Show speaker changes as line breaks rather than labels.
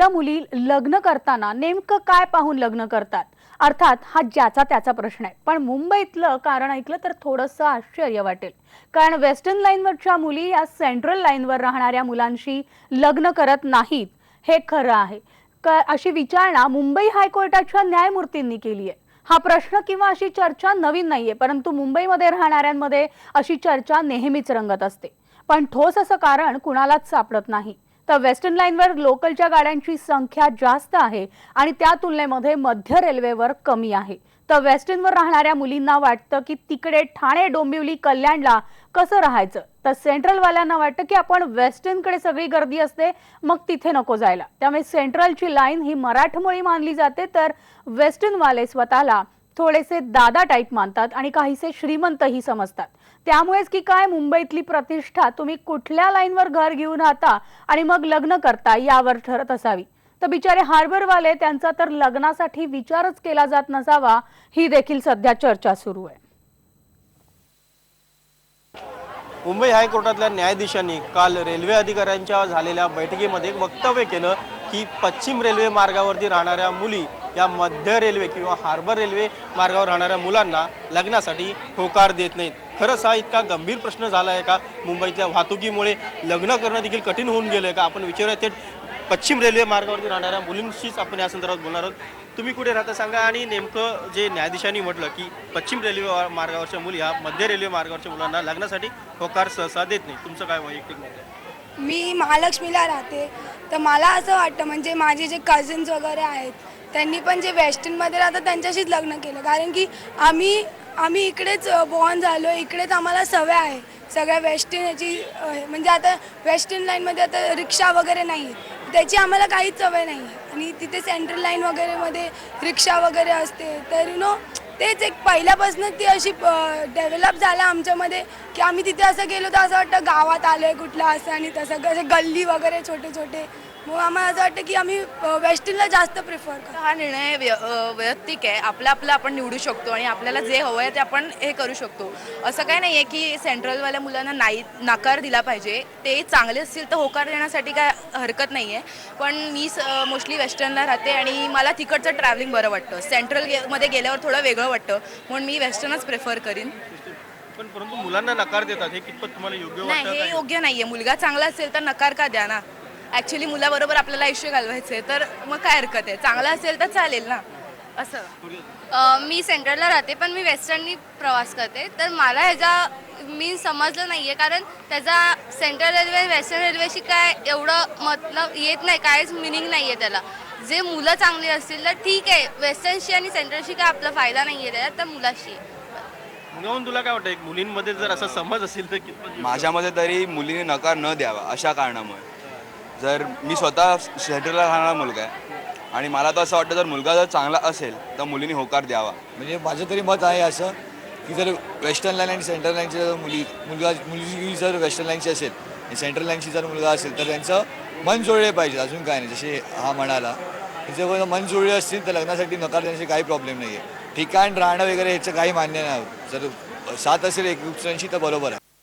मुलं मुली लग्न करताना नेमकं काय पाहून लग्न करतात? अर्थात हा ज्याचा त्याचा प्रश्न आहे. पण मुंबईतलं कारण ऐकलं तर थोडंसं आश्चर्य वाटेल. कारण वेस्टर्न लाईनवरच्या मुली या सेंट्रल लाईनवर राहणाऱ्या मुलांशी लग्न करत नाहीत. हे खरं आहे. अशी विचारणा मुंबई हायकोर्टाच्या न्यायमूर्तींनी केली आहे. हा प्रश्न किंवा अशी चर्चा नवीन नाहीये परंतु मुंबईमध्ये राहणाऱ्यांमध्ये अशी चर्चा नेहमीच रंगत असते. पण ठोस असं कारण कुणालाच सापडत नाही. तर वेस्टर्न लाईनवर लोकलच्या गाड्यांची संख्या जास्त आहे आणि त्या तुलनेमध्ये मध्य रेल्वेवर कमी आहे. तर वेस्टर्नवर राहणाऱ्या मुलींना वाटतं की तिकडे ठाणे डोंबिवली कल्याणला कसं राहायचं? तर सेंट्रलवाल्यांना वाटतं की आपण वेस्टर्नकडे सगळी गर्दी असते मग तिथे नको जायला. त्यामुळे सेंट्रलची लाईन ही मराठमोळी मानली जाते तर वेस्टर्नवाले स्वतःला थोडेसे दादा टाईप मानतात आणि काहीसे श्रीमंतही समजतात. त्यामुळेच की काय मुंबईतली प्रतिष्ठा तुम्ही कुठल्या लाईनवर घर घेऊन राहता आणि मग लग्न करता यावर ठरत असावी. तर बिचारे हार्बरवाले त्यांचा तर लग्नासाठी विचारच केला जात नसावा ही देखील सध्या चर्चा सुरू आहे.
मुंबई हायकोर्टातल्या न्यायाधीशांनी काल रेल्वे अधिकाऱ्यांच्या झालेल्या बैठकीमध्ये एक वक्तव्य केलं की पश्चिम रेल्वे मार्गावरती राहणाऱ्या मुली या मध्य रेल्वे किंवा हार्बर रेल्वे मार्गावर राहणाऱ्या मुलांना लग्नासाठी होकार देत नाहीत. खरंच हा इतका गंभीर प्रश्न झाला आहे का? मुंबईतल्या वाहतुकीमुळे लग्न करणं देखील कठीण होऊन गेलं आहे का? आपण विचारूया थेट पश्चिम रेल्वे मार्गावरती राहणाऱ्या मुलींशीच आपण या संदर्भात बोलणार आहोत. तुम्ही कुठे राहता सांगा? आणि नेमकं जे न्यायाधीशांनी म्हटलं की पश्चिम रेल्वे मार्गावरच्या मुली ह्या मध्य रेल्वे मार्गावरच्या मुलांना लग्नासाठी होकार सहसा देत नाही तुमचं काय वैयक्तिक मत आहे?
मी महालक्ष्मीला राहते. तर मला असं वाटतं म्हणजे माझे जे कझन्स वगैरे आहेत त्यांनी पण जे वेस्टर्नमध्ये राहतात त्यांच्याशीच लग्न केलं. कारण की आम्ही आम्ही इकडेच बॉर्न झालो इकडेच आम्हाला सवय आहे. सगळ्या वेस्टर्न याची म्हणजे आता वेस्टर्न लाईनमध्ये आता रिक्षा वगैरे नाही आहे त्याची आम्हाला काहीच सवय नाही आहे आणि तिथे सेंट्रल लाईन वगैरेमध्ये रिक्षा वगैरे असते. तर यु नो तेच एक पहिल्यापासूनच ती अशी डेव्हलप झालं आमच्यामध्ये की आम्ही तिथे असं गेलो तर असं वाटतं गावात आलो आहे कुठलं असं आणि तसं कसं गल्ली वगैरे छोटे छोटे मग आम्हाला असं वाटतं की आम्ही वेस्टर्नला जास्त प्रिफर करतो.
हा निर्णय व्य- अ, वैयक्तिक आहे. आपलं आपलं आपण निवडू शकतो आणि आपल्याला जे हवं आहे ते आपण हे करू शकतो. असं काय नाही आहे की सेंट्रलवाल्या मुलांना नाही नकार दिला पाहिजे. ते चांगले असतील तर होकार देण्यासाठी काय हरकत नाही आहे पण मी मोस्टली वेस्टर्नला राहते आणि मला तिकडचं ट्रॅव्हलिंग बरं वाटतं. सेंट्रल गे मध्ये गेल्यावर थोडं वेगळं वाटतं. म्हणून मी वेस्टर्नच प्रेफर करीन.
पण परंतु मुलांना नकार देतात. हे कितपत तुम्हाला योग्य
नाही हे
काय?
योग्य नाही आहे मुलगा चांगला असेल तर नकार का द्या ना ॲक्च्युली मुलाबरोबर आपल्याला आयुष्य घालवायचं आहे तर मग काय हरकत आहे? चांगला असेल तर चालेल ना? असं.
मी सेंट्रलला राहते पण मी वेस्टर्ननी प्रवास करते. तर मला ह्याचा मी समजलं नाही आहे कारण त्याचा सेंट्रल रेल्वे वेस्टर्न रेल्वेशी काय एवढं मतलब येत नाही काहीच मिनिंग नाही आहे त्याला. जे मुलं चांगली असतील तर ठीक आहे वेस्टर्नशी आणि सेंट्रलशी काय आपला फायदा नाही आहे त्याच्यात तर मुलाशी. आहे.
म्हणून तुला काय वाटतं एक मुलींमध्ये जर असा समज असेल तर?
माझ्यामध्ये तरी मुलीने नकार न द्यावा अशा कारणामुळे. जर मी स्वतः सेंट्रलला राहणारा मुलगा आहे आणि मला तर असं वाटतं जर मुलगा जर चांगला असेल तर मुलीने होकार द्यावा.
म्हणजे माझं तरी मत आहे असं की जर वेस्टर्न लाईन आणि सेंट्रल लाईनची जर मुली मुलगा मुलगी जर वेस्टर्न लाईनची असेल आणि सेंट्रल लाईनची जर मुलगा असेल तर त्यांचं मन जुळले पाहिजे अजून काय नाही. जसे हा म्हणाला तिचे जर मन जुळले असतील तर लग्नासाठी नकार देण्याचे काही प्रॉब्लेम नाही आहे ठिकाण राहणं वगैरे ह्याचं काही मान्य नाही. जर सात असेल एक तर बरोबर आहे.